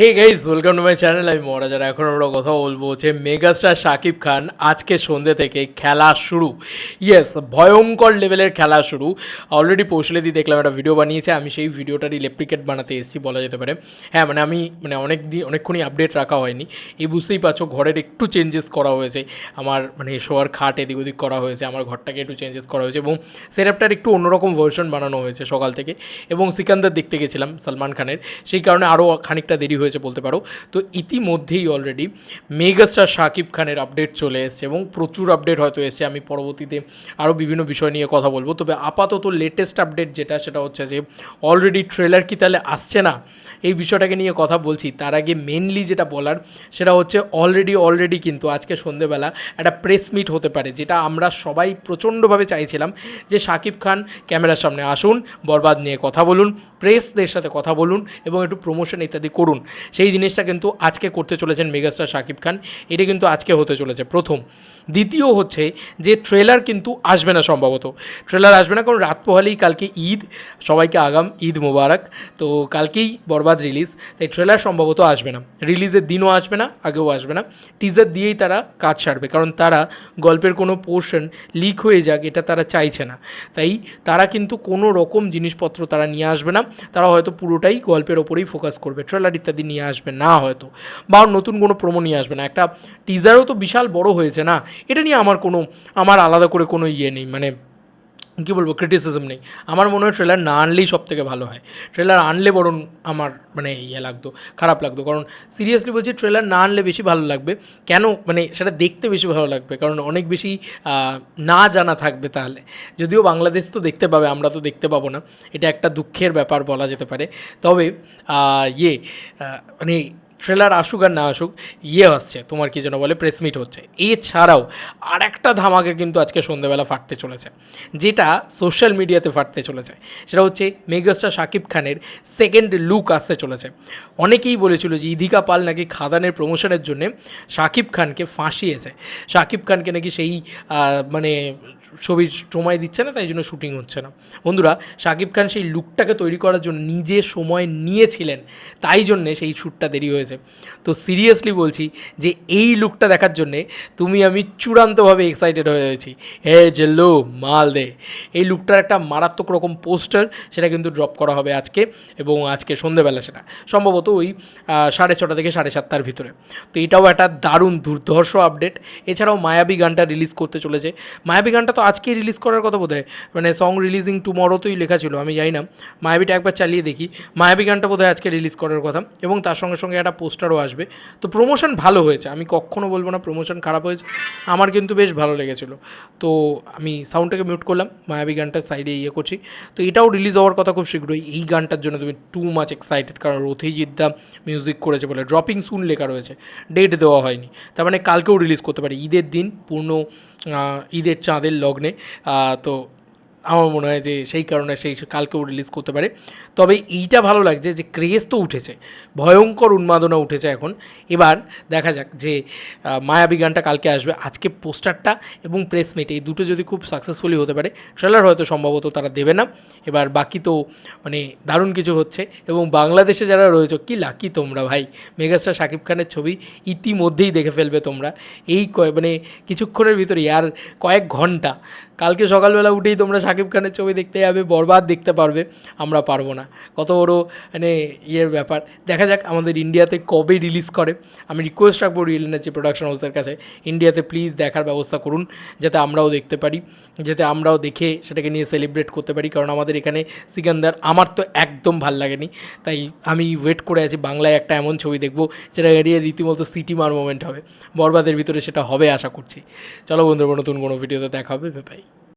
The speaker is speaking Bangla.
Hey guys welcome to my channel আমি মহারাজার এখন আমরা কথা বলব যে মেগাস্টার শাকিব খান আজকে সন্ধ্যে থেকে খেলা শুরু। ইয়েস ভয়ঙ্কর লেভেলের খেলা শুরু। অলরেডি পৌঁছলে দিয়ে দেখলাম একটা ভিডিও বানিয়েছে, আমি সেই ভিডিওটারই রেপ্লিকেট বানাতে এসেছি, বলা যেতে পারে। হ্যাঁ মানে আমি মানে অনেক দিন অনেকক্ষণই আপডেট রাখা হয়নি। এই বুঝতেই পারছ, ঘরের একটু চেঞ্জেস করা হয়েছে। আমার মানে শোয়ার খাট এদিক ওদিক করা হয়েছে, আমার ঘরটাকে একটু চেঞ্জেস করা হয়েছে এবং সেটআপটার একটু অন্যরকম ভার্সন বানানো হয়েছে সকাল থেকে। এবং সিকান্দার দেখতে গেছিলাম, সালমান খানের। সেই কারণে আরও খানিকটা দেরি হয়েছে বলতে পারো। তো ইতিমধ্যেই অলরেডি মেগাস্টার শাকিব খানের আপডেট চলে এসেছে এবং প্রচুর আপডেট হয়তো এসে আমি পরবর্তীতে আরও বিভিন্ন বিষয় নিয়ে কথা বলব। তবে আপাতত লেটেস্ট আপডেট যেটা, সেটা হচ্ছে যে অলরেডি ট্রেলার কি তাহলে আসছে না, এই বিষয়টাকে নিয়ে কথা বলছি। তার আগে মেনলি যেটা বলার, সেটা হচ্ছে অলরেডি অলরেডি কিন্তু আজকে সন্ধেবেলা একটা প্রেস মিট হতে পারে, যেটা আমরা সবাই প্রচণ্ডভাবে চাইছিলাম যে শাকিব খান ক্যামেরার সামনে আসুন, বরবাদ নিয়ে কথা বলুন প্রেসদের সাথে কথা বলুন এবং একটু প্রমোশন ইত্যাদি করুন। সেই জিনিসটা কিন্তু আজকে করতে চলেছেন মেগাস্টার শাকিব খান। এটা কিন্তু আজকে হতে চলেছে। প্রথম। দ্বিতীয় হচ্ছে যে ট্রেলার কিন্তু আসবে না সম্ভবত। ট্রেলার আসবে না, কারণ রাত পোহালেই কালকে ঈদ। সবাইকে আগাম, ঈদ মোবারক। তো কালকেই বরবাদ রিলিজ। তাই ট্রেলার সম্ভবত আসবে না। রিলিজের দিনও আসবে না, আগেও আসবে না। টিজার দিয়েই তারা কাজ সারবে, কারণ তারা গল্পের কোনো পোর্শন লিক হয়ে যাক, এটা তারা চাইছে না। তাই তারা কিন্তু কোনো রকম জিনিসপত্র তারা নিয়ে আসবে না। তারা হয়তো পুরোটাই গল্পের ওপরেই ফোকাস করবে। ট্রেলার ইত্যাদি নিয়ে আসবে না হয়তো। বা নতুন কোনো প্রোমো নিয়ে আসবে না। একটা টিজারও তো বিশাল বড় হয়েছে না? এটা নিয়ে আমার কোনো, আমার আলাদা করে কোনো ইয়ে নেই। মানে কী বলব ক্রিটিসিজম নেই। আমার মনে হয় ট্রেলার না আনলেই সব থেকে ভালো হয়। ট্রেলার আনলে বরং আমার মানে ইয়ে লাগতো, খারাপ লাগতো। কারণ সিরিয়াসলি বলছি ট্রেলার না আনলে বেশি ভালো লাগবে। কেন? মানে সেটা দেখতে বেশি ভালো লাগবে। কারণ অনেক বেশি না জানা থাকবে তাহলে। যদিও বাংলাদেশ তো দেখতে পাবে, আমরা তো দেখতে পাবো না। এটা একটা দুঃখের ব্যাপার বলা যেতে পারে। তবে ইয়ে মানে ট্রেলার আসুক আর না আসুক ইয়ে হচ্ছে, তোমার কি যেন বলে প্রেস মিট হচ্ছে। এছাড়াও আর একটা ধামাকে কিন্তু আজকে সন্ধ্যেবেলা ফাটতে চলেছে, যেটা সোশ্যাল মিডিয়াতে ফাটতে চলেছে। সেটা হচ্ছে মেগাস্টার শাকিব খানের সেকেন্ড লুক আসতে চলেছে। অনেকেই বলেছিল যে ইধিকা পাল নাকি খাদানের প্রমোশনের জন্যে শাকিব খানকে ফাঁসিয়েছে। শাকিব খানকে নাকি সেই মানে ছবির সময় দিচ্ছে না, তাই জন্য শুটিং হচ্ছে না। বন্ধুরা শাকিব খান সেই লুকটাকে তৈরি করার জন্য নিজে সময় নিয়েছিলেন, তাই জন্যে সেই শ্যুটটা দেরি হয়েছে। তো সিরিয়াসলি বলছি যে এই লুকটা দেখার জন্যে তুমি আমি চূড়ান্তভাবে এক্সাইটেড হয়ে গেছি হে জেল্লো, মাল দে। এই লুকটার একটা মারাত্মক রকম পোস্টার সেটা কিন্তু ড্রপ করা হবে আজকে এবং আজকে সন্ধেবেলা সেটা। সম্ভবত ওই সাড়ে ছটা থেকে সাড়ে সাতটার ভিতরে। তো এটাও একটা দারুণ দুর্ধর্ষ আপডেট এছাড়াও মায়াবী গানটা রিলিজ করতে চলেছে। মায়াবী গানটা তো আজকেই রিলিজ করার কথা বোধ মানে সং রিলিজিং টুমরোতেই লেখা ছিল, আমি জানি না। মায়াবীটা একবার চালিয়ে দেখি। মায়াবী গানটা বোধ আজকে রিলিজ করার কথা এবং তার সঙ্গে সঙ্গে একটা পোস্টারও আসবে। তো প্রমোশন ভালো হয়েছে। আমি কখনও বলব না প্রমোশন খারাপ হয়েছে। আমার কিন্তু বেশ ভালো লেগেছিলো। তো আমি সাউন্ডটাকে মিউট করলাম। মায়াবী গানটার সাইডে ইয়ে করছি। তো এটাও রিলিজ হওয়ার কথা খুব শীঘ্রই। এই গানটার জন্য তুমি টু মাচ এক্সাইটেড কারণ রথিজিৎ দা মিউজিক করেছে বলে ড্রপিং সুন লেখা রয়েছে। ডেট দেওয়া হয়নি। তার মানে কালকেও রিলিজ করতে পারে। ঈদের দিন, পূর্ণ ঈদের চাঁদের লগ্নে। তো আমার মনে হয় যে সেই কারণে সেই কালকেও রিলিজ করতে পারে। তবে এইটা ভালো লাগছে যে ক্রেজ তো উঠেছে, ভয়ঙ্কর উন্মাদনা উঠেছে এখন। এবার দেখা যাক যে মায়াবী গানটা কালকে আসবে। আজকে পোস্টারটা এবং প্রেস মিট এই দুটো যদি খুব সাকসেসফুলি হতে পারে ট্রেলার হয়তো সম্ভবত তারা দেবে না। এবার বাকি তো মানে দারুণ কিছু হচ্ছে এবং বাংলাদেশে যারা রয়েছে, কি লাকি তোমরা ভাই। মেগাস্টার শাকিব খানের ছবি ইতিমধ্যেই দেখে ফেলবে তোমরা। এই মানে কিছুক্ষণের ভিতরে আর কয়েক ঘণ্টা কালকে সকালবেলা উঠেই তোমরা শাকিব খানের ছবি দেখতে যাবে, বরবাদ দেখতে পারবে, আমরা পারব না। কত বড় মানে ইয়ের ব্যাপার। দেখা যাক আমাদের ইন্ডিয়াতে কবে রিলিজ করে। আমি রিকোয়েস্ট রাখব রিয়েল এনার্জি প্রোডাকশন হাউসের কাছে। ইন্ডিয়াতে প্লিজ দেখার ব্যবস্থা করুন, যাতে আমরাও দেখতে পারি, যাতে আমরাও দেখে সেটাকে নিয়ে সেলিব্রেট করতে পারি। কারণ আমাদের এখানে সিকান্দার আমার তো একদম ভালো লাগেনি। তাই আমি ওয়েট করে আছি, বাংলায় একটা এমন ছবি দেখব, যেটা এড়িয়ে রীতিমতো সিটি মার মোমেন্ট হবে। বরবাদের ভিতরে সেটা হবে আশা করছি। চলো বন্ধুরা, নতুন কোনো ভিডিওতে দেখা হবে ভাই